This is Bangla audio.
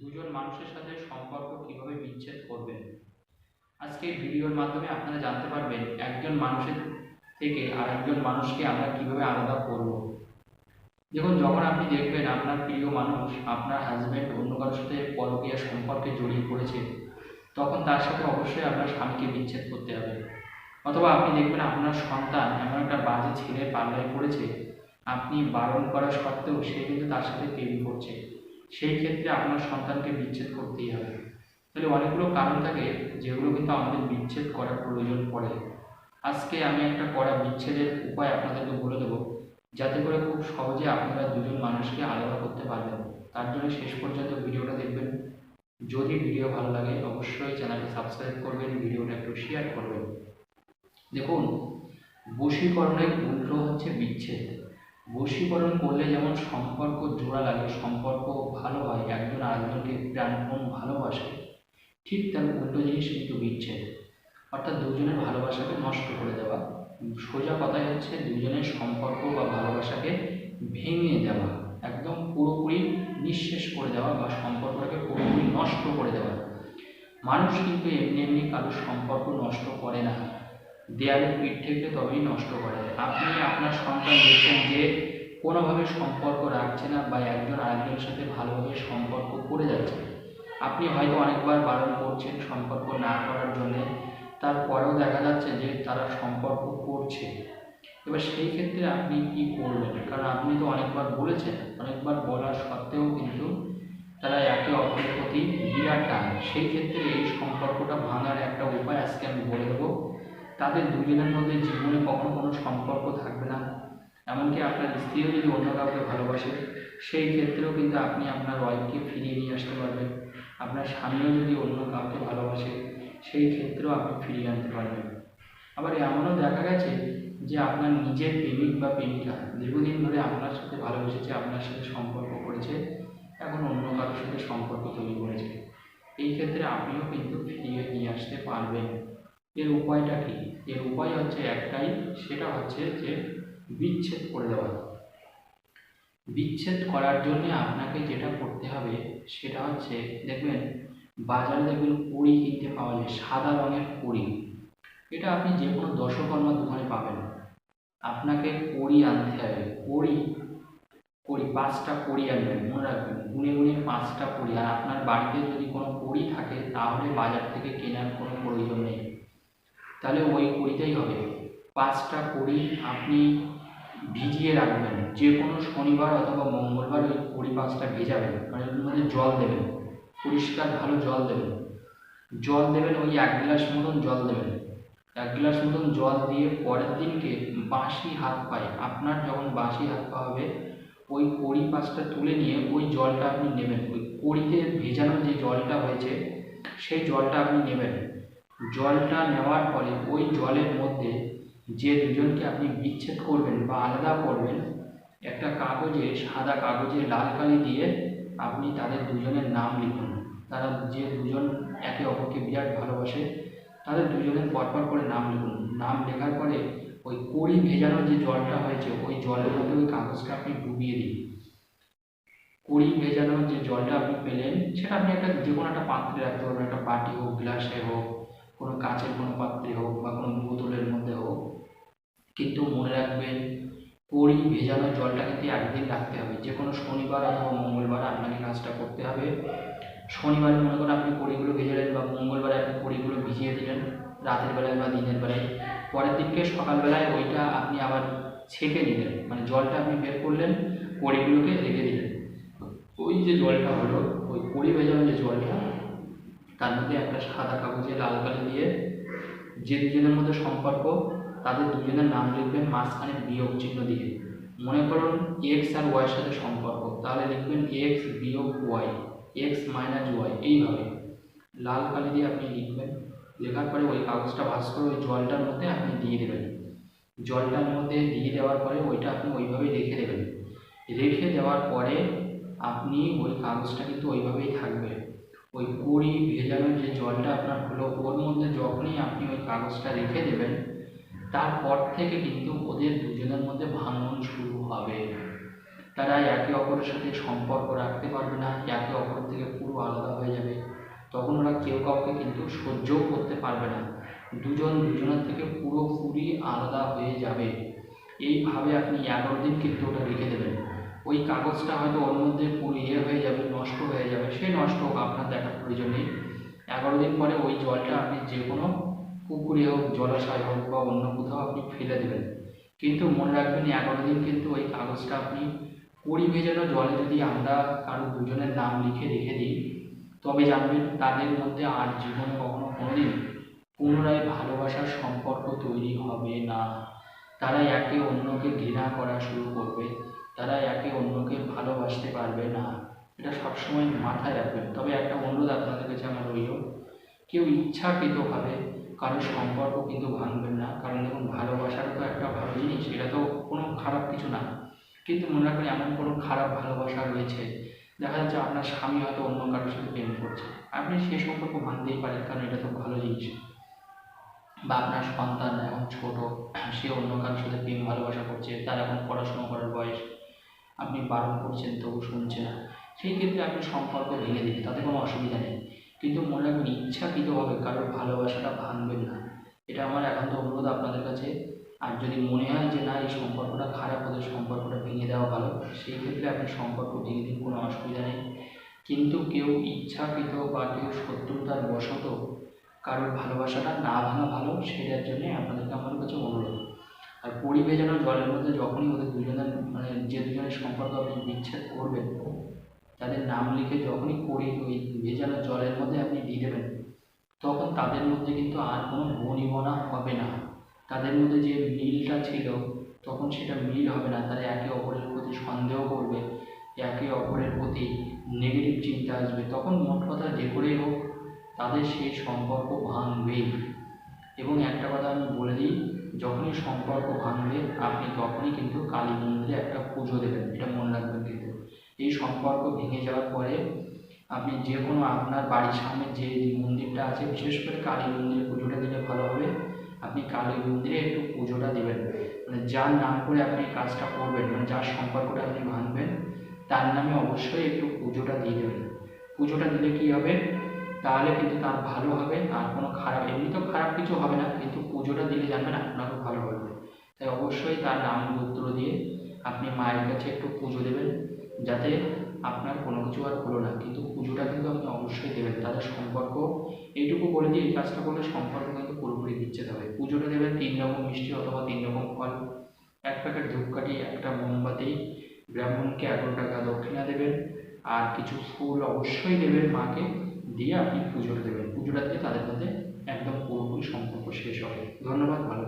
দুজন মানুষের সাথে সম্পর্ক কীভাবে বিচ্ছেদ করবেন? আজকে ভিডিওর মাধ্যমে আপনারা জানতে পারবেন একজন মানুষের থেকে আর একজন মানুষকে আমরা কীভাবে আলাদা করব। দেখুন, যখন আপনি দেখবেন আপনার প্রিয় মানুষ, আপনার হাজব্যান্ড অন্য কারোর সাথে পরকীয়া সম্পর্কে জড়িয়ে পড়েছে, তখন তার সাথে অবশ্যই আপনার স্বামীকে বিচ্ছেদ করতে হবে। অথবা আপনি দেখবেন আপনার সন্তান এমন একটা বাজে ছেলে পাল্লায় পড়েছে, আপনি বারণ করা সত্ত্বেও সে কিন্তু তার সাথে প্রেম করছে। সেই ক্ষেত্রে আপনার সন্তানকে বিচ্ছেদ করতেই হবে। তাহলে অনেকগুলো কারণ থাকে, যেগুলো কিন্তু আমাদের বিচ্ছেদ করার প্রয়োজন পড়ে। আজকে আমি একটা করা বিচ্ছেদের উপায় আপনাদেরকে বলে দেবো, যাতে করে খুব সহজে আপনারা দুজন মানুষকে আলাদা করতে পারবেন। তার জন্য শেষ পর্যন্ত ভিডিওটা দেখবেন। যদি ভিডিও ভালো লাগে, অবশ্যই চ্যানেলটি সাবস্ক্রাইব করবেন, ভিডিওটা একটু শেয়ার করবেন। দেখুন, বশীকরণের উল্টো হচ্ছে বিচ্ছেদ। বশীকরণ করলে যেমন সম্পর্ক জোড়া লাগে, সম্পর্ক ভালো হয়, একজন আরেকজনকে প্রাণপণ ভালোবাসে, ঠিক তার উল্টো জিনিস কিন্তু বিচ্ছেদ। অর্থাৎ দুজনের ভালোবাসাকে নষ্ট করে দেওয়া। সোজা কথাই হচ্ছে দুজনের সম্পর্ক বা ভালোবাসাকে ভেঙে দেওয়া, একদম পুরোপুরি নিঃশেষ করে দেওয়া বা সম্পর্কটাকে পুরোপুরি নষ্ট করে দেওয়া। মানুষ কিন্তু এমনি এমনি কারোর সম্পর্ক নষ্ট করে না। দেয়ালে পিঠ থেকে তবেই নষ্ট করে আপনি আপনার সন্তান দেখছেন যে কোনোভাবে সম্পর্ক রাখছে না বা একজন আরেকজনের সাথে ভালোভাবে সম্পর্ক করে যাচ্ছে আপনি হয়তো অনেকবার বারণ করছেন সম্পর্ক না করার জন্যে, তারপরেও দেখা যাচ্ছে যে তারা সম্পর্ক করছে। এবার সেই ক্ষেত্রে আপনি কি করবেন? কারণ আপনি তো অনেকবার বলেছেন, অনেকবার বলার সত্ত্বেও কিন্তু তারা একে অপরের প্রতি বিরাট টান। সেই ক্ষেত্রে এই সম্পর্কটা ভাঙার একটা উপায় আজকে আমি বলে দেবো। তাদের দুজনের মধ্যে জীবনে কখনো কোনো সম্পর্ক থাকবে না। এমনকি আপনার স্ত্রীও যদি অন্য কাউকে ভালোবাসে, সেই ক্ষেত্রেও কিন্তু আপনি আপনার ওয়াইফকে ফিরিয়ে নিয়ে আসতে পারবেন। আপনার স্বামীও যদি অন্য কাউকে ভালোবাসে, সেই ক্ষেত্রেও আপনি ফিরিয়ে আনতে পারবেন। আবার এমনও দেখা গেছে যে আপনার নিজের প্রেমিক বা প্রেমিকা দীর্ঘদিন ধরে আপনার সাথে ভালোবেসেছে আপনার সাথে সম্পর্ক করেছে, এখন অন্য কারোর সাথে সম্পর্ক তৈরি করেছে। এই ক্ষেত্রে আপনিও কিন্তু ফিরিয়ে নিয়ে আসতে পারবেন। এর উপায়টা কি? এর উপায় হচ্ছে একটাই, সেটা হচ্ছে যে বিচ্ছেদ করে দেওয়া। বিচ্ছেদ করার জন্য আপনাকে যেটা করতে হবে, সেটা হচ্ছে, দেখবেন, বাজারে দেখবেন কুড়ি কিনতে পাওয়া যায়, সাদা রঙের কুড়ি এটা আপনি যে কোনো দশকর্মার দোকানে পাবেন। আপনাকে কড়ি আনতে হবে। কড়ি কড়ি পাঁচটা কড়ি আনবেন, মনে রাখবেন। গুনে গুনে পাঁচটা কড়ি আর আপনার বাড়িতে যদি কোনো কড়ি থাকে, তাহলে বাজার থেকে কেনার কোনো প্রয়োজন নেই। তাহলে ওই কড়িটাই হবে। পাঁচটা কড়ি আপনি ভিজিয়ে রাখবেন। যে কোনো শনিবার অথবা মঙ্গলবার ওই কড়ি পাঁচটা ভেজাবেন। মানে ওর মধ্যে জল দেবেন। পরিষ্কার ভালো জল দেবেন। জল দেবেন ওই এক গ্লাস মতন জল দেবেন। এক গ্লাস মতন জল দিয়ে পরের দিনকে বাঁশি হাত পায়ে, আপনার যখন বাঁশি হাত পা হবে, ওই কড়ি পাঁচটা তুলে নিয়ে ওই জলটা আপনি নেবেন। ওই কড়িতে ভেজানো যে জলটা হয়েছে, সেই জলটা আপনি নেবেন। জলটা নেওয়ার পরে ওই জলের মধ্যে যে দুজনকে আপনি বিচ্ছেদ করবেন বা আলাদা করবেন, একটা কাগজে, সাদা কাগজে লাল কালি দিয়ে আপনি তাদের দুজনের নাম লিখুন। তারা যে দুজন একে অপরকে বিরাট ভালোবাসে, তাদের দুজনের পরপর করে নাম লিখুন। নাম লেখার পরে ওই কড়ি ভেজানোর যে জলটা হয়েছে, ওই জলের মধ্যে ওই কাগজটা আপনি ডুবিয়ে দিন। কড়ি ভেজানোর যে জলটা আপনি পেলেন, সেটা আপনি একটা যে কোনো একটা পাত্রে রাখতে পারবেন, একটা বাটি হোক, গ্লাসে হোক কোনো কাচের কোনো পাত্রে হোক বা কোনো বোতলের মধ্যে হোক, কিন্তু মনে রাখবেন কড়ি ভেজানো জলটা কিন্তু একদিন রাখতে হবে। যে কোনো শনিবার অথবা মঙ্গলবার আপনাকে কাজটা করতে হবে। শনিবারে মনে করেন আপনি কড়িগুলো ভেজালেন বা মঙ্গলবারে আপনি কড়িগুলো ভিজিয়ে দিলেন রাতের বেলায় বা দিনের বেলায়। পরের দিনকে সকালবেলায় ওইটা আপনি আবার ছেঁকে নিলেন মানে জলটা আপনি বের করলেন কড়িগুলোকে রেখে দিলেন। ওই যে জলটা হলো, ওই কড়ি ভেজানো যে জলটা তার মধ্যে একটা সাদা কাগজে লাল কালি দিয়ে যে দুজনের মধ্যে সম্পর্ক, তাদের দুজনের নাম লিখবেন মাঝখানে বিয়োগ চিহ্ন দিয়ে। মনে করুন এক্স আর ওয়াইয়ের সাথে সম্পর্ক, তাহলে লিখবেন এক্স বিয়োগ ওয়াই এক্স মাইনাস ওয়াই এইভাবে। লাল কালি দিয়ে আপনি লিখবেন, লেখার পরে ওই কাগজটা ভাস করে ওই জলটার মধ্যে আপনি দিয়ে দেবেন। জলটার মধ্যে দিয়ে দেওয়ার পরে ওইটা আপনি ওইভাবেই রেখে দেবেন। রেখে দেওয়ার পরে আপনি ওই কাগজটা কিন্তু ওইভাবেই থাকবে। ওই কুড়ি ভেজানোর যে জলটা আপনার হলো, ওর মধ্যে যখনই আপনি ওই কাগজটা রেখে দেবেন, তারপর থেকে কিন্তু ওদের দুজনের মধ্যে ভাঙন শুরু হবে। তারা একে অপরের সাথে সম্পর্ক রাখতে পারবে না, একে অপর থেকে পুরো আলাদা হয়ে যাবে। তখন ওরা কেউ কাউকে কিন্তু সহ্যও করতে পারবে না। দুজন দুজনের থেকে পুরোপুরি আলাদা হয়ে যাবে। এইভাবে আপনি এগারো দিন কিন্তু ওটা রেখে দেবেন। ওই কাগজটা হয়তো ওর মধ্যে পুরো ইয়ে হয়ে যাবে, নষ্ট হয়ে যাবে, সে নষ্ট হোক, আপনার দেখার প্রয়োজন নেই। এগারো দিন পরে ওই জলটা আপনি যে কোনো পুকুরে হোক, জলাশয় হোক বা অন্য কোথাও আপনি ফেলে দেবেন। কিন্তু মনে রাখবেন, এগারো দিন কিন্তু ওই কাগজটা আপনি কুড়ি ভেজানো জলে যদি আমরা কারও দুজনের নাম লিখে রেখে দিই, তবে জানবেন তাদের মধ্যে আর জীবনে কখনো কোনোদিন পুনরায় ভালোবাসার সম্পর্ক তৈরি হবে না। তারা একে অন্যকে ঘৃণা করা শুরু করবে। তারা একে অন্যকে ভালোবাসতে পারবে না। এটা সবসময় মাথায় রাখবেন। তবে একটা অনুরোধ আপনাদের কাছে আমার রইল, কেউ ইচ্ছাকৃতভাবে কারোর সম্পর্ক কিন্তু ভাঙবেন না। কারণ দেখুন ভালোবাসাটা তো একটা ভালো জিনিস, এটা তো কোনো খারাপ কিছু না। কিন্তু মনে রাখবেন, এমন কোনো খারাপ ভালোবাসা রয়েছে, দেখা যাচ্ছে আপনার স্বামী হয়তো অন্য কারোর সাথে প্রেম করছে। আপনি সে সম্পর্ক ভাঙতেই পারেন, কারণ এটা তো ভালো জিনিস। বা আপনার সন্তান এখন ছোট, সে অন্য কারোর সাথে প্রেম ভালোবাসা করছে, তার এখন পড়াশোনা করার বয়স। আপনি বারণ করছেন তবু শুনছে না। সেই ক্ষেত্রে আপনি সম্পর্ক ভেঙে দিন, তাতে কোনো অসুবিধা নেই। কিন্তু মনে রাখবেন ইচ্ছাকৃতভাবে কারোর ভালোবাসাটা ভাঙবেন না। এটা আমার একান্ত অনুরোধ আপনাদের কাছে। আর যদি মনে হয় যে না, এই সম্পর্কটা খারাপ, ওদের সম্পর্কটা ভেঙে দেওয়া ভালো, সেই ক্ষেত্রে আপনি সম্পর্ক ভেঙে দিন, কোনো অসুবিধা নেই। কিন্তু কেউ ইচ্ছাকৃত বা কেউ শত্রুতার বশত কারোর ভালোবাসাটা না ভাঙা ভালো, সেটার জন্যে আপনাদেরকে আমার ভেজানো জলের মধ্যে যখনই ওদের দুজনের মানে যে দুজনের সম্পর্ক আপনি বিচ্ছেদ করবেন তাদের নাম লিখে যখনই করি, ওই ভেজানো জলের মধ্যে আপনি দিয়ে দেবেন, তখন তাদের মধ্যে কিন্তু আর কোনো বনিবনা হবে না। তাদের মধ্যে যে মিলটা ছিল, তখন সেটা মিল হবে না। তারা একে অপরের প্রতি সন্দেহ করবে, একে অপরের প্রতি নেগেটিভ চিন্তা আসবে। তখন মোট কথা যে করেই হোক, তাদের সেই সম্পর্ক ভাঙবেই। এবং একটা কথা আমি বলে দিই যখনই সম্পর্ক ভাঙবে, আপনি তখনই কিন্তু কালী মন্দিরে একটা পুজো দেবেন, এটা মনে রাখবেন কিন্তু। এই সম্পর্ক ভেঙে যাওয়ার পরে আপনি যে কোনো আপনার বাড়ির সামনে যে মন্দিরটা আছে, বিশেষ করে কালী মন্দিরে পুজোটা দিলে ভালো হবে, আপনি কালী মন্দিরে একটু পুজোটা দেবেন। মানে যার নাম করে আপনি কাজটা করবেন মানে যার সম্পর্কটা আপনি ভাঙবেন, তার নামে অবশ্যই একটু পুজোটা দিয়ে দেবেন। পুজোটা দিলে কি হবে? তাহলে কিন্তু তার ভালো হবে, আর কোনো খারাপ এমনি তো খারাপ কিছু হবে না, কিন্তু পুজোটা দিলে জানবেন তাই অবশ্যই তার নাম গোত্র দিয়ে আপনি মায়ের কাছে একটু পুজো দেবেন, যাতে আপনার কোনো কিছু আর হলো না। কিন্তু পুজোটা কিন্তু আপনি অবশ্যই দেবেন, তাদের সম্পর্ক এইটুকু বলে দিয়ে এই কাজটা করলে সম্পর্ক কিন্তু পুরোপুরি বিচ্ছেদ হবে। পুজোটা দেবেন তিন রকম মিষ্টি অথবা তিন রকম ফল, এক প্যাকেট ধূপকাঠি, একটা মোমবাতি, ব্রাহ্মণকে এগারো টাকা দক্ষিণা দেবেন, আর কিছু ফুল অবশ্যই দেবেন মাকে, দিয়ে আপনি পুজোটা দেবেন। পুজোটা দিয়ে তাদের মধ্যে একদম পুরোপুরি সম্পর্ক শেষ হবে। ধন্যবাদ, ভালো